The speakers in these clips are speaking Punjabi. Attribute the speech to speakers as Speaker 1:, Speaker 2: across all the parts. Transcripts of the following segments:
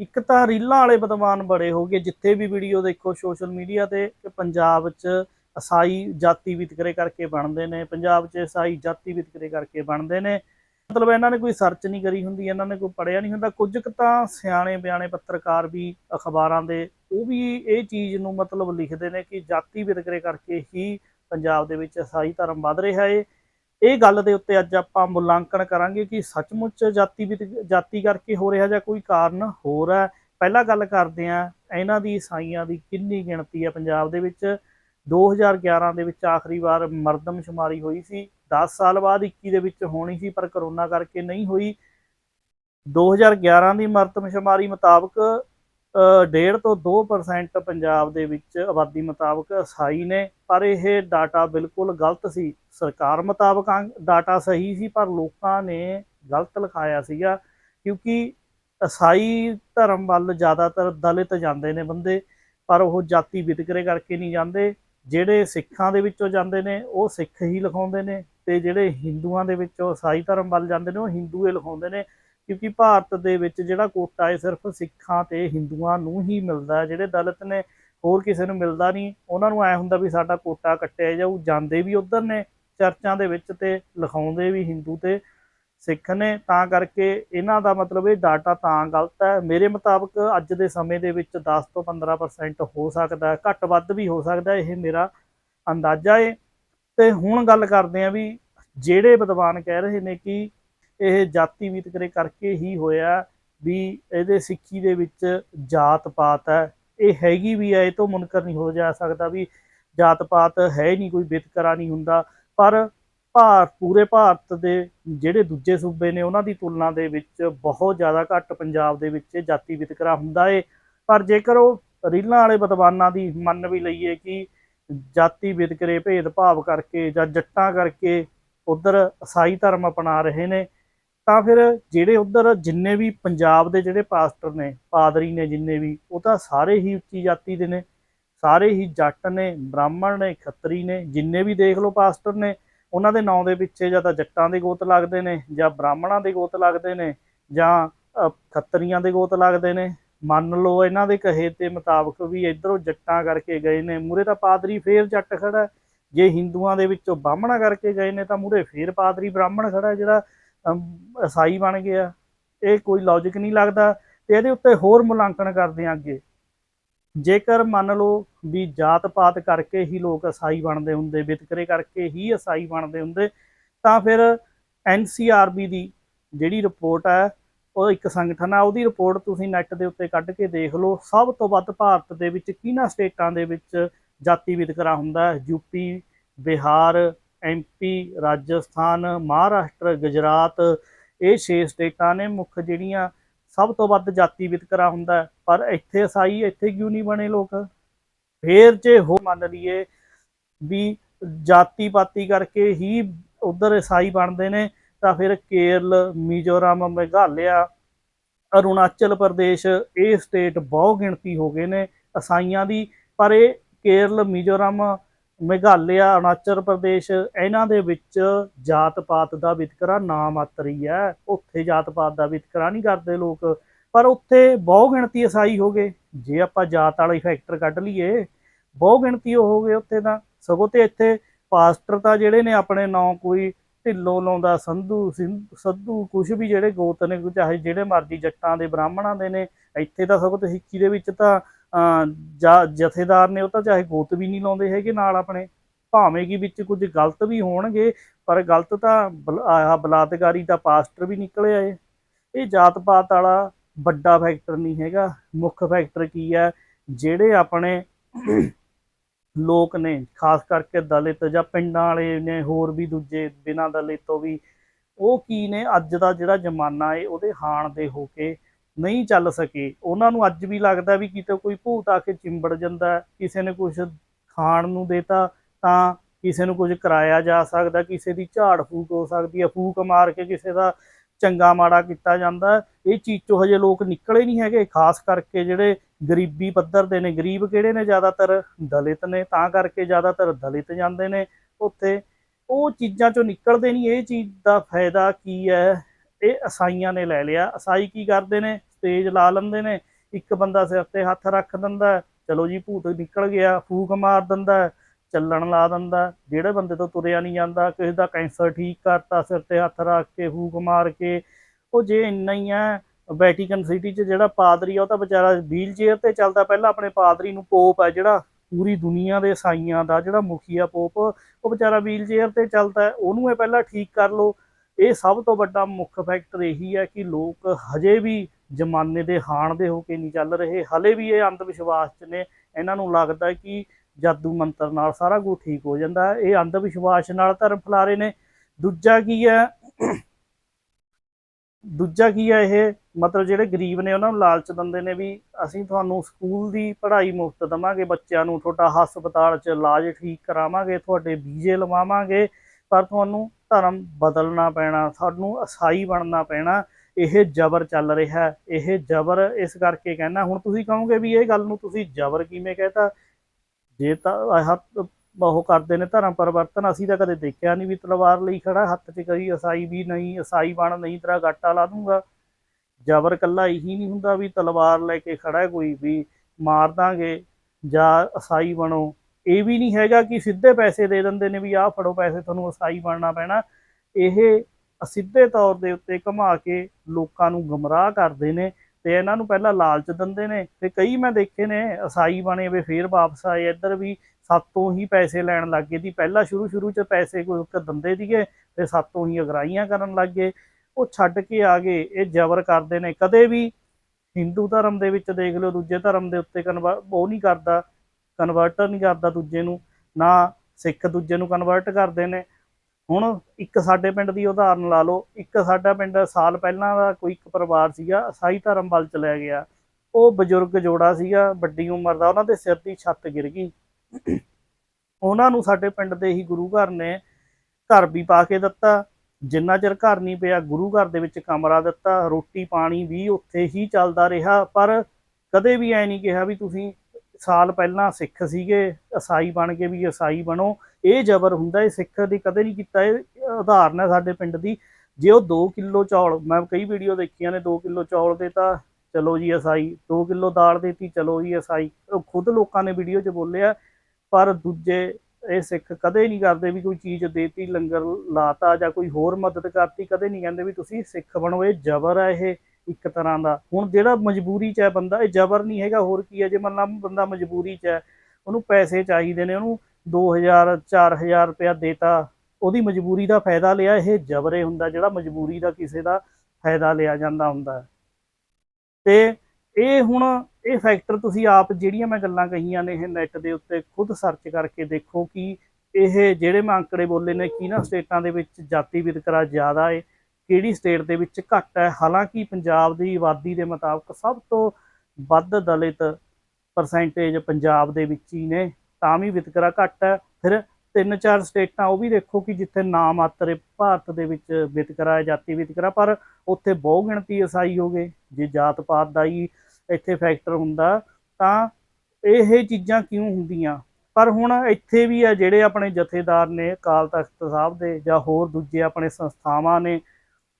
Speaker 1: ਇੱਕ ਤਾਂ ਰੀਲਾਂ ਵਾਲੇ ਬਦਮਾਨ ਬੜੇ ਹੋ ਗਏ, ਜਿੱਥੇ ਵੀ ਵੀਡੀਓ ਦੇਖੋ ਸੋਸ਼ਲ ਮੀਡੀਆ ਤੇ ਕਿ ਪੰਜਾਬ 'ਚ ਅਸਾਈ ਜਾਤੀ ਵਿਤਕਰੇ ਕਰਕੇ ਬਣਦੇ ਨੇ, ਪੰਜਾਬ 'ਚ ਅਸਾਈ ਜਾਤੀ ਵਿਤਕਰੇ ਕਰਕੇ ਬਣਦੇ ਨੇ। ਮਤਲਬ ਇਹਨਾਂ ਨੇ ਕੋਈ ਸਰਚ ਨਹੀਂ ਕਰੀ ਹੁੰਦੀ, ਇਹਨਾਂ ਨੇ ਕੋਈ ਪੜਿਆ ਨਹੀਂ ਹੁੰਦਾ। ਕੁਝ ਕੁ ਤਾਂ ਸਿਆਣੇ ਬਿਆਣੇ ਪੱਤਰਕਾਰ ਵੀ ਅਖਬਾਰਾਂ ਦੇ, ਉਹ ਵੀ ਇਹ ਚੀਜ਼ ਨੂੰ ਮਤਲਬ ਲਿਖਦੇ ਨੇ ਕਿ ਜਾਤੀ ਵਿਤਕਰੇ ਕਰਕੇ ਹੀ ਪੰਜਾਬ ਦੇ ਵਿੱਚ ਅਸਾਈ ਧਰਮ ਵੱਧ ਰਿਹਾ ਏ। ਇਹ ਗੱਲ ਦੇ ਉੱਤੇ ਅੱਜ ਆਪਾਂ ਮੁਲਾਂਕਣ ਕਰਾਂਗੇ ਕਿ ਸੱਚਮੁੱਚ ਜਾਤੀ ਵਿਤ ਜਾਤੀ ਕਰਕੇ ਹੋ ਰਿਹਾ ਜਾਂ ਕੋਈ ਕਾਰਨ ਹੋਰ ਹੈ। ਪਹਿਲਾਂ ਗੱਲ ਕਰਦੇ ਆਂ ਇਹਨਾਂ ਦੀ ਈਸਾਈਆਂ ਦੀ ਕਿੰਨੀ ਗਿਣਤੀ ਹੈ? ਪੰਜਾਬ ਦੇ ਵਿੱਚ 2011 ਦੇ ਵਿੱਚ ਆਖਰੀ ਵਾਰ ਮਰਦਮਸ਼ੁਮਾਰੀ ਹੋਈ ਸੀ। 10 ਸਾਲ ਬਾਅਦ 21 ਦੇ ਵਿੱਚ ਹੋਣੀ ਸੀ, ਪਰ ਕਰੋਨਾ ਕਰਕੇ ਨਹੀਂ ਹੋਈ। 2011 ਦੀ ਮਰਦਮਸ਼ੁਮਾਰੀ ਮੁਤਾਬਕ ਡੇਢ ਤੋਂ 2% ਪੰਜਾਬ ਦੇ ਵਿੱਚ ਆਬਾਦੀ ਮੁਤਾਬਕ ਈਸਾਈ ਨੇ, ਪਰ ਇਹ ਡਾਟਾ ਬਿਲਕੁਲ ਗਲਤ ਸੀ। ਸਰਕਾਰ ਮੁਤਾਬਕ ਅੰਕ- ਡਾਟਾ ਸਹੀ ਸੀ, ਪਰ ਲੋਕਾਂ ਨੇ ਗਲਤ ਲਿਖਾਇਆ ਸੀਗਾ, ਕਿਉਂਕਿ ਈਸਾਈ ਧਰਮ ਵੱਲ ਜ਼ਿਆਦਾਤਰ ਦਲਿਤ ਜਾਂਦੇ ਨੇ ਬੰਦੇ, ਪਰ ਉਹ ਜਾਤੀ ਵਿਤਕਰੇ ਕਰਕੇ ਨਹੀਂ ਜਾਂਦੇ। ਜਿਹੜੇ ਸਿੱਖਾਂ ਦੇ ਵਿੱਚੋਂ ਜਾਂਦੇ ਨੇ, ਉਹ ਸਿੱਖ ਹੀ ਲਿਖਾਉਂਦੇ ਨੇ, ਤੇ ਜਿਹੜੇ ਹਿੰਦੂਆਂ ਦੇ ਵਿੱਚੋਂ ਈਸਾਈ ਧਰਮ ਵੱਲ ਜਾਂਦੇ ਨੇ, ਉਹ ਹਿੰਦੂ ਹੀ ਲਿਖਾਉਂਦੇ ਨੇ। ਕਿਉਂਕਿ ਭਾਰਤ ਦੇ ਵਿੱਚ ਜਿਹੜਾ ਕੋਟਾ ਹੈ ਸਿਰਫ ਸਿੱਖਾਂ ਤੇ ਹਿੰਦੂਆਂ ਨੂੰ ਹੀ ਮਿਲਦਾ ਜਿਹੜੇ ਦਲਿਤ ਨੇ ਹੋਰ ਕਿਸੇ ਨੂੰ ਮਿਲਦਾ ਨਹੀਂ। ਉਹਨਾਂ ਨੂੰ ਐ ਹੁੰਦਾ ਵੀ ਸਾਡਾ ਕੋਟਾ ਕੱਟਿਆ ਜਾਊ, ਜਾਂਦੇ ਵੀ ਉਧਰ ਨੇ ਚਰਚਾਂ ਦੇ ਵਿੱਚ ਤੇ ਲਿਖਾਉਂਦੇ ਵੀ ਹਿੰਦੂ ਤੇ ਸਿੱਖ ਨੇ। ਤਾਂ ਕਰਕੇ ਇਹਨਾਂ ਦਾ ਮਤਲਬ ਇਹ ਡਾਟਾ ਤਾਂ ਗਲਤ ਹੈ। ਮੇਰੇ ਮੁਤਾਬਕ ਅੱਜ ਦੇ ਸਮੇਂ ਦੇ ਵਿੱਚ 10 ਤੋਂ 15% ਹੋ ਸਕਦਾ ਹੈ, ਘੱਟ ਵੱਧ ਵੀ ਹੋ ਸਕਦਾ ਇਹ ਮੇਰਾ ਅੰਦਾਜ਼ਾ ਹੈ। ਤੇ ਹੁਣ ਗੱਲ ਕਰਦੇ ਆ ਵੀ ਜਿਹੜੇ ਵਿਦਵਾਨ ਕਹਿ ਰਹੇ ਨੇ ਕਿ ਇਹ ਜਾਤੀ ਵਿਤਕਰੇ ਕਰਕੇ ਹੀ ਹੋਇਆ ਵੀ ਇਹਦੇ ਸਿੱਖੀ ਦੇ ਵਿੱਚ ਜਾਤ ਪਾਤ ਹੈ। ਇਹ ਹੈਗੀ ਵੀ ਹੈ, ਇਹ ਤੋਂ ਮੁਨਕਰ ਨਹੀਂ ਹੋ ਜਾ ਸਕਦਾ ਵੀ ਜਾਤ ਪਾਤ ਹੈ ਨਹੀਂ, ਕੋਈ ਵਿਤਕਰਾ ਨਹੀਂ ਹੁੰਦਾ। ਪਰ ਭਾਰਤ, ਪੂਰੇ ਭਾਰਤ ਦੇ ਜਿਹੜੇ ਦੂਜੇ ਸੂਬੇ ਨੇ, ਉਹਨਾਂ ਦੀ ਤੁਲਨਾ ਦੇ ਵਿੱਚ ਬਹੁਤ ਜ਼ਿਆਦਾ ਘੱਟ ਪੰਜਾਬ ਦੇ ਵਿੱਚ ਜਾਤੀ ਵਿਤਕਰਾ ਹੁੰਦਾ ਏ। ਪਰ ਜੇਕਰ ਉਹ ਰੀਲਾਂ ਵਾਲੇ ਵਿਦਵਾਨਾਂ ਦੀ ਮੰਨ ਵੀ ਲਈਏ ਕਿ ਜਾਤੀ ਵਿਤਕਰੇ ਭੇਦਭਾਵ ਕਰਕੇ ਜਾਂ ਜੱਟਾਂ ਕਰਕੇ ਉਧਰ ਈਸਾਈ ਧਰਮ ਅਪਣਾ ਰਹੇ ਨੇ ਤਾਂ ਫਿਰ ਜਿਹੜੇ ਉਧਰ ਜਿੰਨੇ ਵੀ ਪੰਜਾਬ ਦੇ ਜਿਹੜੇ ਪਾਸਟਰ ਨੇ, ਪਾਦਰੀ ਨੇ ਜਿੰਨੇ ਵੀ, ਉਹ ਤਾਂ ਸਾਰੇ ਹੀ ਉੱਚੀ ਜਾਤੀ ਦੇ ਨੇ, ਸਾਰੇ ਹੀ ਜੱਟ ਨੇ, ਬ੍ਰਾਹਮਣ ਨੇ, ਖੱਤਰੀ ਨੇ, ਜਿੰਨੇ ਵੀ ਦੇਖ ਲਓ ਪਾਸਟਰ ਨੇ, ਉਹਨਾਂ ਦੇ ਨਾਂ ਦੇ ਪਿੱਛੇ ਜਾਂ ਤਾਂ ਜੱਟਾਂ ਦੇ ਗੋਤ ਲੱਗਦੇ ਨੇ, ਜਾਂ ਬ੍ਰਾਹਮਣਾਂ ਦੇ ਗੋਤ ਲੱਗਦੇ ਨੇ, ਜਾਂ ਖੱਤਰੀਆਂ ਦੇ ਗੋਤ ਲੱਗਦੇ ਨੇ, ਮੰਨ ਲਓ ਇਹਨਾਂ ਦੇ ਕਹੇ ਤੇ ਮੁਤਾਬਕ ਵੀ ਇਧਰੋਂ ਜੱਟਾਂ ਕਰਕੇ ਗਏ ਨੇ ਮੂਰੇ ਤਾਂ ਪਾਦਰੀ ਫੇਰ ਜੱਟ ਖੜਾ, ਜੇ ਹਿੰਦੂਆਂ ਦੇ ਵਿੱਚੋਂ ਬਾਹਮਣਾ ਕਰਕੇ ਗਏ ਨੇ, ਤਾਂ ਮੂਰੇ ਫੇਰ ਪਾਦਰੀ ਬ੍ਰਾਹਮਣ ਖੜਾ, ਜਿਹੜਾ ਅਮ, ਬਣ ਗਿਆ। ਇਹ ਕੋਈ ਲੌਜੀਕ ਨਹੀਂ ਲੱਗਦਾ ਤੇ ਇਹਦੇ ਉੱਤੇ ਹੋਰ ਮੁਲਾਂਕਣ ਕਰਦੇ ਹਾਂ ਅੱਗੇ। ਜੇਕਰ ਮੰਨ ਲਓ ਵੀ ਜਾਤ ਪਾਤ ਕਰਕੇ ਹੀ ਲੋਕ ਈਸਾਈ ਬਣਦੇ ਹੁੰਦੇ ਵਿਤਕਰੇ ਕਰਕੇ ਹੀ ਈਸਾਈ ਬਣਦੇ ਹੁੰਦੇ ਤਾਂ ਫਿਰ ਐਨਸੀਆਰਬੀ ਦੀ ਜਿਹੜੀ ਰਿਪੋਰਟ ਹੈ ਉਹ ਇੱਕ ਸੰਗਠਨ ਹੈ ਉਹਦੀ ਰਿਪੋਰਟ ਤੁਸੀਂ ਨੈਟ ਦੇ ਉੱਤੇ ਕੱਢ ਕੇ ਦੇਖ ਲਓ। ਸਭ ਤੋਂ ਵੱਧ ਭਾਰਤ ਦੇ ਵਿੱਚ ਕਿਹਨਾਂ ਸਟੇਟਾਂ ਦੇ ਵਿੱਚ ਜਾਤੀ ਵਿਤਕਰਾ ਹੁੰਦਾ ਹੈ? ਯੂਪੀ ਬਿਹਾਰ ਐਮਪੀ ਰਾਜਸਥਾਨ, ਮਹਾਰਾਸ਼ਟਰ, ਗੁਜਰਾਤ, ਇਹ ਛੇ ਸਟੇਟਾਂ ਨੇ ਮੁੱਖ ਜਿਹੜੀਆਂ ਸਭ ਤੋਂ ਵੱਧ ਜਾਤੀ ਵਿਤਕਰਾ ਹੁੰਦਾ ਪਰ ਇੱਥੇ ਈਸਾਈ ਇੱਥੇ ਕਿਉਂ ਨਹੀਂ ਬਣੇ ਲੋਕ? ਫੇਰ ਜੇ ਹੋ ਮੰਨ ਲਈਏ ਵੀ ਜਾਤੀ ਪਾਤੀ ਕਰਕੇ ਹੀ ਉਧਰ ਈਸਾਈ ਬਣਦੇ ਨੇ, ਤਾਂ ਫਿਰ ਕੇਰਲ, ਮਿਜ਼ੋਰਮ, ਮੇਘਾਲਿਆ, ਅਰੁਣਾਚਲ ਪ੍ਰਦੇਸ਼, ਇਹ ਸਟੇਟ ਬਹੁਤ ਗਿਣਤੀ ਹੋ ਗਏ ਨੇ ਈਸਾਈਆਂ ਦੀ। ਪਰ ਇਹ ਕੇਰਲ, ਮਿਜ਼ੋਰਮ ਮੇਘਾਲਿਆ, ਅਰੁਣਾਚਲ ਪ੍ਰਦੇਸ਼, ਇਹਨਾਂ ਦੇ ਵਿੱਚ ਜਾਤ ਪਾਤ ਦਾ ਵਿਤਕਰਾ ਨਾ ਮਾਤਰ ਹੀ ਹੈ। ਉੱਥੇ ਜਾਤ ਪਾਤ ਦਾ ਵਿਤਕਰਾ ਨਹੀਂ ਕਰਦੇ ਲੋਕ, ਪਰ ਉੱਥੇ ਬਹੁ ਗਿਣਤੀ ਈਸਾਈ ਹੋ ਗਏ। ਜੇ ਆਪਾਂ ਜਾਤ ਵਾਲੇ ਫੈਕਟਰ ਕੱਢ ਲਈਏ, ਬਹੁ ਗਿਣਤੀ ਉਹ ਹੋ ਗਏ ਉੱਥੇ ਤਾਂ। ਸਗੋਂ ਤੇ ਇੱਥੇ ਪਾਸਟਰ ਤਾਂ ਜਿਹੜੇ ਨੇ ਆਪਣੇ ਨਾਂ ਕੋਈ ਢਿੱਲੋਂ ਲਾਉਂਦਾ, ਸੰਧੂ ਸਿੰਧ- ਸੱਧੂ ਕੁਝ ਵੀ ਜਿਹੜੇ ਗੋਤ ਨੇ, ਚਾਹੇ ਜਿਹੜੇ ਮਰਜ਼ੀ ਜੱਟਾਂ ਦੇ ਬ੍ਰਾਹਮਣਾਂ ਦੇ ਨੇ, ਇੱਥੇ ਤਾਂ ਸਗੋਂ ਤੇ ਸਿੱਖੀ ਦੇ ਵਿੱਚ ਤਾਂ ਜਥੇਦਾਰ ਨੇ ਉਹ ਤਾਂ ਚਾਹੇ ਗੋਤ ਵੀ ਨਹੀਂ ਲਾਉਂਦੇ ਹੈਗੇ ਨਾਲ ਆਪਣੇ, ਭਾਵੇਂ ਕਿ ਵਿੱਚ ਕੁਝ ਗਲਤ ਵੀ ਹੋਣਗੇ, ਪਰ ਗਲਤ ਤਾਂ ਬਲ- ਆਹ ਬਲਾਤਕਾਰੀ ਦਾ ਪਾਸਟਰ ਵੀ ਨਿਕਲਿਆ ਏ। ਇਹ ਜਾਤ ਪਾਤ ਵਾਲਾ ਵੱਡਾ ਫੈਕਟਰ ਨਹੀਂ ਹੈਗਾ। ਮੁੱਖ ਫੈਕਟਰ ਕੀ ਹੈ? ਜਿਹੜੇ ਆਪਣੇ ਲੋਕ ਨੇ, ਖਾਸ ਕਰਕੇ ਦਲਿਤ ਜਾਂ ਪਿੰਡਾਂ ਵਾਲੇ ਨੇ, ਹੋਰ ਵੀ ਦੂਜੇ ਬਿਨਾਂ ਦਲਿਤ ਤੋਂ ਵੀ, ਉਹ ਕੀ ਨੇ? ਅੱਜ ਦਾ ਜਿਹੜਾ ਜ਼ਮਾਨਾ ਏ, ਉਹਦੇ ਹਾਣ ਦੇ ਹੋ ਕੇ ਨਹੀਂ ਚੱਲ ਸਕੇ। ਉਹਨਾਂ ਨੂੰ ਅੱਜ ਵੀ ਲੱਗਦਾ ਵੀ ਕਿਤੇ ਕੋਈ ਭੂਤ ਆ ਕੇ ਚਿੰਬੜ ਜਾਂਦਾ ਕਿਸੇ ਨੇ ਕੁਝ ਖਾਣ ਨੂੰ ਦੇਤਾ ਤਾਂ ਕਿਸੇ ਨੂੰ ਕੁਝ ਕਰਾਇਆ ਜਾ ਸਕਦਾ, ਕਿਸੇ ਦੀ ਝਾੜ ਫੂਕ ਹੋ ਸਕਦੀ ਹੈ, ਫੂਕ ਮਾਰ ਕੇ ਕਿਸੇ ਦਾ ਚੰਗਾ ਮਾੜਾ ਕੀਤਾ ਜਾਂਦਾ ਇਹ ਚੀਜ਼ ਚੋਂ ਹਜੇ ਲੋਕ ਨਿਕਲੇ ਨਹੀਂ ਹੈਗੇ, ਖਾਸ ਕਰਕੇ ਜਿਹੜੇ ਗਰੀਬੀ ਪੱਧਰ ਦੇ ਨੇ। ਗਰੀਬ ਕਿਹੜੇ ਨੇ? ਜ਼ਿਆਦਾਤਰ ਦਲਿਤ ਨੇ। ਤਾਂ ਕਰਕੇ ਜ਼ਿਆਦਾਤਰ ਦਲਿਤ ਜਾਂਦੇ ਨੇ ਉੱਥੇ। ਉਹ ਚੀਜ਼ਾਂ ਚੋਂ ਨਿਕਲਦੇ ਨਹੀਂ। ਇਹ ਚੀਜ਼ ਦਾ ਫਾਇਦਾ ਕੀ ਹੈ? ਇਹ ਅਸਾਈਆਂ ਨੇ ਲੈ ਲਿਆ। ਈਸਾਈ ਕੀ ਕਰਦੇ ਨੇ? ਤੇਜ ਲਾ ਲੈਂਦੇ ਨੇ, ਇੱਕ ਬੰਦਾ ਸਿਰ ਤੇ ਹੱਥ ਰੱਖ ਦਿੰਦਾ, ਚਲੋ ਜੀ ਭੂਤ ਨਿਕਲ ਗਿਆ, ਫੂਕ ਮਾਰ ਦਿੰਦਾ, ਚੱਲਣ ਲਾ ਦਿੰਦਾ, ਜਿਹੜੇ ਬੰਦੇ ਤੋਂ ਤੁਰਿਆ ਨਹੀਂ ਜਾਂਦਾ, ਕਿਸੇ ਦਾ ਕੈਂਸਰ ਠੀਕ ਕਰਤਾ, ਸਿਰ ਤੇ ਹੱਥ ਰੱਖ ਕੇ, ਫੂਕ ਮਾਰ ਕੇ, ਉਹ ਜੇ ਇੰਨਾ ਹੀ ਹੈ ਵੈਟੀਕਨ ਸਿਟੀ 'ਚ ਜਿਹੜਾ ਪਾਦਰੀ ਆ, ਉਹ ਤਾਂ ਵਿਚਾਰਾ ਵੀਲ ਚੇਅਰ ਤੇ ਚੱਲਦਾ, ਪਹਿਲਾਂ ਆਪਣੇ ਪਾਦਰੀ ਨੂੰ ਪੋਪ ਹੈ ਜਿਹੜਾ ਪੂਰੀ ਦੁਨੀਆ ਦੇ ਸਾਈਆਂ ਦਾ ਜਿਹੜਾ ਮੁਖੀਆ ਪੋਪ ਉਹ ਵਿਚਾਰਾ ਵੀਲ ਚੇਅਰ ਤੇ ਚੱਲਦਾ, ਉਹਨੂੰ ਇਹ ਪਹਿਲਾਂ ਠੀਕ ਕਰ ਲੋ ਇਹ ਸਭ ਤੋਂ ਵੱਡਾ ਮੁੱਖ ਫੈਕਟਰ ਇਹੀ ਹੈ ਕਿ ਲੋਕ ਹਜੇ ਵੀ ਜ਼ਮਾਨੇ ਦੇ ਹਾਣ ਦੇ ਹੋ ਕੇ ਨਹੀਂ ਚੱਲ ਰਹੇ। ਹਲੇ ਵੀ ਇਹ ਅੰਧ ਵਿਸ਼ਵਾਸ 'ਚ ਨੇ। ਇਹਨਾਂ ਨੂੰ ਲੱਗਦਾ ਕਿ ਜਾਦੂ ਮੰਤਰ ਨਾਲ ਸਾਰਾ ਕੁਝ ਠੀਕ ਹੋ ਜਾਂਦਾ ਇਹ ਅੰਧ ਵਿਸ਼ਵਾਸ ਨਾਲ ਧਰਮ ਫੈਲਾ ਰਹੇ ਨੇ। ਦੂਜਾ ਕੀ ਹੈ? ਦੂਜਾ ਕੀ ਹੈ ਇਹ? ਮਤਲਬ ਜਿਹੜੇ ਗਰੀਬ ਨੇ ਉਹਨਾਂ ਨੂੰ ਲਾਲਚ ਦਿੰਦੇ ਨੇ ਵੀ ਅਸੀਂ ਤੁਹਾਨੂੰ ਸਕੂਲ ਦੀ ਪੜ੍ਹਾਈ ਮੁਫਤ ਦਵਾਂਗੇ, ਬੱਚਿਆਂ ਨੂੰ ਤੁਹਾਡਾ ਹਸਪਤਾਲ 'ਚ ਇਲਾਜ ਠੀਕ ਕਰਾਵਾਂਗੇ, ਤੁਹਾਡੇ ਵੀਜ਼ੇ ਲਵਾਵਾਂਗੇ, ਪਰ ਤੁਹਾਨੂੰ ਧਰਮ ਬਦਲਣਾ ਪੈਣਾ, ਸਾਨੂੰ ਅਸਾਈ ਬਣਨਾ ਪੈਣਾ, ਇਹ ਜ਼ਬਰ ਚੱਲ ਰਿਹਾ, ਇਹ ਜ਼ਬਰ ਇਸ ਕਰਕੇ ਕਹਿਣਾ ਹੁਣ ਤੁਸੀਂ ਕਹੋਗੇ ਵੀ ਇਹ ਗੱਲ ਨੂੰ ਤੁਸੀਂ ਜ਼ਬਰ ਕਿਵੇਂ ਕਹਿਤਾ? ਜੇ ਤਾਂ ਆਹ ਉਹ ਕਰਦੇ ਨੇ ਧਰਮ ਪਰਿਵਰਤਨ, ਅਸੀਂ ਤਾਂ ਕਦੇ ਦੇਖਿਆ ਨਹੀਂ ਵੀ ਤਲਵਾਰ ਲਈ ਖੜਾ, ਹੱਥ 'ਚ ਕਰੀ ਈਸਾਈ ਵੀ ਨਹੀਂ ਈਸਾਈ ਬਣ ਨਹੀਂ, ਤੇਰਾ ਗਾਟਾ ਲਾ ਦੂੰਗਾ। ਜ਼ਬਰ ਕੱਲਾ ਇਹੀ ਨਹੀਂ ਹੁੰਦਾ ਵੀ ਤਲਵਾਰ ਲੈ ਕੇ ਖੜਾ ਕੋਈ ਵੀ, ਮਾਰ ਦਾਂਗੇ ਜਾਂ ਈਸਾਈ ਬਣੋ। ਇਹ ਵੀ ਨਹੀਂ ਹੈਗਾ ਕਿ ਸਿੱਧੇ ਪੈਸੇ ਦੇ ਦਿੰਦੇ ਨੇ ਵੀ ਆਹ ਫੜੋ ਪੈਸੇ, ਤੁਹਾਨੂੰ ਅਸਾਈ ਬਣਨਾ ਪੈਣਾ। ਇਹ ਸਿੱਧੇ ਤੌਰ ਦੇ ਉੱਤੇ ਘੁਮਾ ਕੇ ਲੋਕਾਂ ਨੂੰ ਗਮਰਾਹ ਕਰਦੇ ਨੇ ਤੇ ਇਹਨਾਂ ਨੂੰ ਪਹਿਲਾਂ ਲਾਲਚ ਦਿੰਦੇ ਨੇ। ਤੇ ਕਈ ਮੈਂ ਦੇਖੇ ਨੇ ਈਸਾਈ ਬਣੇ ਵੇ, ਫੇਰ ਵਾਪਸ ਆਏ। ਇੱਧਰ ਵੀ ਸਾਤੋਂ ਹੀ ਪੈਸੇ ਲੈਣ ਲੱਗ ਗਏ ਦੀ ਪਹਿਲਾਂ ਸ਼ੁਰੂ ਸ਼ੁਰੂ 'ਚ ਪੈਸੇ ਕੋਈ ਇੱਕ ਦਿੰਦੇ ਸੀਗੇ ਤੇ ਸਾਤੋਂ ਹੀ ਅਗਰਾਈਆਂ ਕਰਨ ਲੱਗ ਗਏ। ਉਹ ਛੱਡ ਕੇ ਆ ਗਏ, ਇਹ ਜ਼ਬਰ ਕਰਦੇ ਨੇ। ਕਦੇ ਵੀ ਹਿੰਦੂ ਧਰਮ ਦੇ ਵਿੱਚ ਦੇਖ ਲਿਓ, ਦੂਜੇ ਧਰਮ ਦੇ ਉੱਤੇ ਕਨਵਰ ਉਹ ਨਹੀਂ ਕਰਦਾ। ਕਨਵਰਟ ਨਹੀਂ ਕਰਦਾ ਦੂਜੇ ਨੂੰ, ਨਾ ਸਿੱਖ ਦੂਜੇ ਨੂੰ ਕਨਵਰਟ ਕਰਦੇ ਨੇ। ਹੁਣ ਇੱਕ ਸਾਡੇ ਪਿੰਡ ਦੀ ਉਦਾਹਰਨ ਲਾ ਲਓ, ਇੱਕ ਸਾਡਾ ਪਿੰਡ ਸਾਲ ਪਹਿਲਾਂ ਦਾ ਕੋਈ ਇੱਕ ਪਰਿਵਾਰ ਸੀਗਾ ਈਸਾਈ ਧਰਮ ਵੱਲ ਚਲਿਆ ਗਿਆ। ਉਹ ਬਜ਼ੁਰਗ ਜੋੜਾ ਸੀਗਾ, ਵੱਡੀ ਉਮਰ ਦਾ, ਉਹਨਾਂ ਦੇ ਸਿਰ ਦੀ ਛੱਤ ਗਿਰ ਗਈ। ਉਹਨਾਂ ਨੂੰ ਸਾਡੇ ਪਿੰਡ ਦੇ ਹੀ ਗੁਰੂ ਘਰ ਨੇ ਘਰ ਵੀ ਪਾ ਕੇ ਦਿੱਤਾ। ਜਿੰਨਾ ਚਿਰ ਘਰ ਨਹੀਂ ਪਿਆ, ਗੁਰੂ ਘਰ ਦੇ ਵਿੱਚ ਕਮਰਾ ਦਿੱਤਾ, ਰੋਟੀ ਪਾਣੀ ਵੀ ਉੱਥੇ ਹੀ ਚੱਲਦਾ ਰਿਹਾ। ਪਰ ਕਦੇ ਵੀ ਐ ਨਹੀਂ ਕਿਹਾ ਵੀ ਤੁਸੀਂ ਸਾਲ ਪਹਿਲਾਂ ਸਿੱਖ ਸੀਗੇ ਈਸਾਈ ਬਣ ਕੇ ਵੀ ਈਸਾਈ ਬਣੋ। ਇਹ ਜ਼ਬਰ ਹੁੰਦਾ, ਇਹ ਸਿੱਖ ਦੀ ਕਦੇ ਨਹੀਂ ਕੀਤਾ, ਇਹ ਉਦਾਹਰਨ ਹੈ ਸਾਡੇ ਪਿੰਡ ਦੀ। ਜੇ ਉਹ 2 ਕਿਲੋ ਚੌਲ, ਮੈਂ ਕਈ ਵੀਡੀਓ ਦੇਖੀਆਂ ਨੇ 2 ਕਿਲੋ ਚੌਲ ਦੇ ਤਾਂ ਚਲੋ ਜੀ ਈਸਾਈ 2 ਕਿਲੋ ਦਾਲ ਦੇਤੀ ਚਲੋ ਜੀ ਈਸਾਈ ਉਹ ਖੁਦ ਲੋਕਾਂ ਨੇ ਵੀਡੀਓ 'ਚ ਬੋਲਿਆ, ਪਰ ਦੂਜੇ ਇਹ ਸਿੱਖ ਕਦੇ ਨਹੀਂ ਕਰਦੇ ਵੀ ਕੋਈ ਚੀਜ਼ ਦੇਤੀ, ਲੰਗਰ ਲਾਤਾ ਜਾਂ ਕੋਈ ਹੋਰ ਮਦਦ ਕਰਤੀ, ਕਦੇ ਨਹੀਂ ਕਹਿੰਦੇ ਵੀ ਤੁਸੀਂ ਸਿੱਖ ਬਣੋ, ਇਹ ਜ਼ਬਰ ਹੈ ਇਹ। ਇੱਕ ਤਰ੍ਹਾਂ ਦਾ। ਹੁਣ ਜਿਹੜਾ ਮਜਬੂਰੀ 'ਚ ਹੈ ਬੰਦਾ, ਇਹ ਜ਼ਬਰ ਨਹੀਂ ਹੈਗਾ, ਹੋਰ ਕੀ ਹੈ? ਜੇ ਮੰਨ ਲਾ ਬੰਦਾ ਮਜਬੂਰੀ 'ਚ ਹੈ, ਉਹਨੂੰ ਪੈਸੇ ਚਾਹੀਦੇ ਨੇ, ਉਹਨੂੰ 2000 4000 ਰੁਪਇਆ ਦੇਤਾ, ਉਹਦੀ ਮਜਬੂਰੀ ਦਾ ਫਾਇਦਾ ਲਿਆ, ਇਹ ਜ਼ਬਰੇ ਹੁੰਦਾ, ਜਿਹੜਾ ਮਜਬੂਰੀ ਦਾ ਕਿਸੇ ਦਾ ਫਾਇਦਾ ਲਿਆ ਜਾਂਦਾ ਹੁੰਦਾ ਹੈ। ਤੇ ਇਹ ਹੁਣ, ਇਹ ਫੈਕਟਰ ਤੁਸੀਂ ਆਪ ਜਿਹੜੀਆਂ ਮੈਂ ਗੱਲਾਂ ਕਹੀਆਂ ਨੇ, ਇਹ ਨੈਟ ਦੇ ਉੱਤੇ ਖੁਦ ਸਰਚ ਕਰਕੇ ਦੇਖੋ ਕਿ ਇਹ ਜਿਹੜੇ ਮੈਂ ਅੰਕੜੇ ਬੋਲੇ ਨੇ, ਕਿ ਨਾ ਸਟੇਟਾਂ ਦੇ ਵਿੱਚ ਜਾਤੀ ਵਿਤਕਰਾ ਜ਼ਿਆਦਾ ਏ। ਕਿਹੜੀ ਸਟੇਟ ਦੇ ਵਿੱਚ ਘੱਟ ਹੈ? ਹਾਲਾਂਕਿ ਪੰਜਾਬ ਦੀ ਆਬਾਦੀ ਦੇ ਮੁਤਾਬਕ ਸਭ ਤੋਂ ਵੱਧ ਦਲਿਤ ਪਰਸੈਂਟੇਜ ਪੰਜਾਬ ਦੇ ਵਿੱਚ ਹੀ ਨੇ, ਤਾਂ ਵੀ ਵਿਤਕਰਾ ਘੱਟ ਹੈ। ਫਿਰ ਤਿੰਨ ਚਾਰ ਸਟੇਟਾਂ ਉਹ ਵੀ ਦੇਖੋ ਕਿ ਜਿੱਥੇ ਨਾ ਮਾਤਰ ਭਾਰਤ ਦੇ ਵਿੱਚ ਵਿਤਕਰਾ ਹੈ, ਜਾਤੀ ਵਿਤਕਰਾ, ਪਰ ਉੱਥੇ ਬਹੁ ਗਿਣਤੀ ਈਸਾਈ ਹੋ ਗਏ। ਜੇ ਜਾਤ ਪਾਤ ਦਾ ਹੀ ਇੱਥੇ ਫੈਕਟਰ ਹੁੰਦਾ, ਤਾਂ ਇਹ ਚੀਜ਼ਾਂ ਕਿਉਂ ਹੁੰਦੀਆਂ? ਪਰ ਹੁਣ ਇੱਥੇ ਵੀ ਆ ਜਿਹੜੇ ਆਪਣੇ ਜਥੇਦਾਰ ਨੇ ਅਕਾਲ ਤਖਤ ਸਾਹਿਬ ਦੇ ਜਾਂ ਹੋਰ ਦੂਜੇ ਆਪਣੇ ਸੰਸਥਾਵਾਂ ਨੇ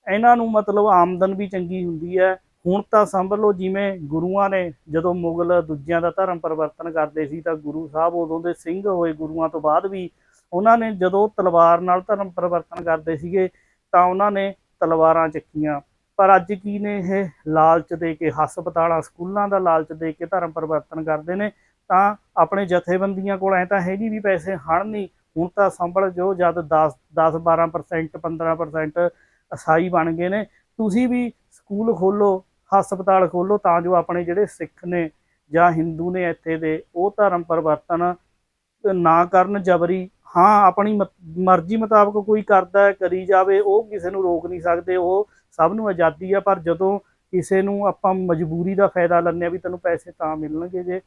Speaker 1: ਇਹਨਾਂ ਨੂੰ ਮਤਲਬ ਆਮਦਨ ਵੀ ਚੰਗੀ ਹੁੰਦੀ ਹੈ। ਹੁਣ ਤਾਂ ਸਮਝ ਲਓ ਜਿਵੇਂ ਗੁਰੂਆਂ ਨੇ ਜਦੋਂ ਮੁਗਲ ਦੂਜਿਆਂ ਦਾ ਧਰਮ ਪਰਿਵਰਤਨ ਕਰਦੇ ਸੀ ਤਾਂ ਗੁਰੂ ਸਾਹਿਬ ਉਦੋਂ ਦੇ ਸਿੰਘ ਹੋਏ ਗੁਰੂਆਂ ਤੋਂ ਬਾਅਦ ਵੀ ਉਹਨਾਂ ਨੇ ਜਦੋਂ ਤਲਵਾਰ ਨਾਲ ਧਰਮ ਪਰਿਵਰਤਨ ਕਰਦੇ ਸੀਗੇ ਤਾਂ ਉਹਨਾਂ ਨੇ ਤਲਵਾਰਾਂ ਚੱਕੀਆਂ। ਪਰ ਅੱਜ ਕੀ ਨੇ ਇਹ ਲਾਲਚ ਦੇ ਕੇ, ਹਸਪਤਾਲਾਂ, ਸਕੂਲਾਂ ਦਾ ਲਾਲਚ ਦੇ ਕੇ ਧਰਮ ਪਰਿਵਰਤਨ ਕਰਦੇ ਨੇ? ਤਾਂ ਆਪਣੇ ਜਥੇਬੰਦੀਆਂ ਕੋਲ ਐ ਤਾਂ ਹੈਗੀ ਵੀ ਪੈਸੇ ਹਨ ਨਹੀਂ। ਹੁਣ ਤਾਂ ਸੰਭਲ ਜੋ ਜਦ 10 10 12% 15% ਈਸਾਈ ਬਣ ਗਏ ਨੇ। ਤੁਸੀਂ ਵੀ ਸਕੂਲ ਖੋਲੋ ਹਸਪਤਾਲ ਖੋਲੋ ਤਾਂ ਜੋ ਆਪਣੇ ਜਿਹੜੇ ਸਿੱਖ ਨੇ ਜਾਂ ਹਿੰਦੂ ਨੇ ਇੱਥੇ ਦੇ, ਉਹ ਧਰਮ ਪਰਿਵਰਤਨ ਨਾ ਕਰਨ ਜਬਰੀ। ਹਾਂ, ਆਪਣੀ ਮ- ਮਰਜ਼ੀ ਮੁਤਾਬਕ ਕੋਈ ਕਰਦਾ ਹੈ, ਕਰੀ ਜਾਵੇ, ਉਹ ਕਿਸੇ ਨੂੰ ਰੋਕ ਨਹੀਂ ਸਕਦੇ, ਉਹ ਸਭ ਨੂੰ ਆਜ਼ਾਦੀ ਆ, ਪਰ ਜਦੋਂ ਕਿਸੇ ਨੂੰ ਆਪਾਂ ਮਜਬੂਰੀ ਦਾ ਫਾਇਦਾ ਲੈਂਦੇ ਆ ਵੀ ਤੈਨੂੰ ਪੈਸੇ ਤਾਂ ਮਿਲਣਗੇ ਜੇ,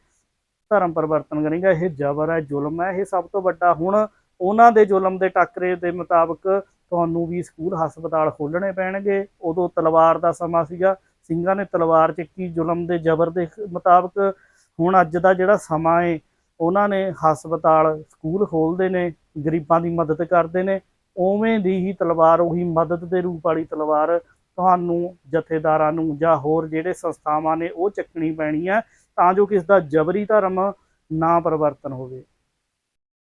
Speaker 1: ਧਰਮ ਪਰਿਵਰਤਨ ਕਰੇਗਾ, ਇਹ ਜ਼ਬਰ ਹੈ, ਜ਼ੁਲਮ ਹੈ, ਇਹ ਸਭ ਤੋਂ ਵੱਡਾ ਹੁਣ ਉਹਨਾਂ ਦੇ ਜ਼ੁਲਮ ਦੇ ਟੱਕਰੇ ਦੇ ਮੁਤਾਬਕ ਤੁਹਾਨੂੰ ਵੀ ਸਕੂਲ, ਹਸਪਤਾਲ ਖੋਲਣੇ ਪੈਣਗੇ। ਉਦੋਂ ਤਲਵਾਰ ਦਾ ਸਮਾਂ ਸੀਗਾ। ਸਿੰਘਾਂ ਨੇ ਤਲਵਾਰ ਚੱਕੀ, ਜ਼ੁਲਮ ਦੇ ਜ਼ਬਰ ਦੇ ਮੁਤਾਬਕ ਹੁਣ ਅੱਜ ਦਾ ਜਿਹੜਾ ਸਮਾਂ ਹੈ ਉਹਨਾਂ ਨੇ ਹਸਪਤਾਲ, ਸਕੂਲ ਖੋਲਦੇ ਨੇ, ਗਰੀਬਾਂ ਦੀ ਮਦਦ ਕਰਦੇ ਨੇ। ਉਵੇਂ ਦੀ ਹੀ ਤਲਵਾਰ, ਉਹੀ ਮਦਦ ਦੇ ਰੂਪ ਵਾਲੀ ਤਲਵਾਰ ਤੁਹਾਨੂੰ ਜਥੇਦਾਰਾਂ ਨੂੰ ਜਾਂ ਹੋਰ ਜਿਹੜੇ ਸੰਸਥਾਵਾਂ ਨੇ ਉਹ ਚੱਕਣੀ ਪੈਣੀ ਹੈ ਤਾਂ ਜੋ ਕਿਸ ਦਾ ਜਬਰੀ ਧਰਮ ਨਾ ਪਰਿਵਰਤਨ ਹੋਵੇ।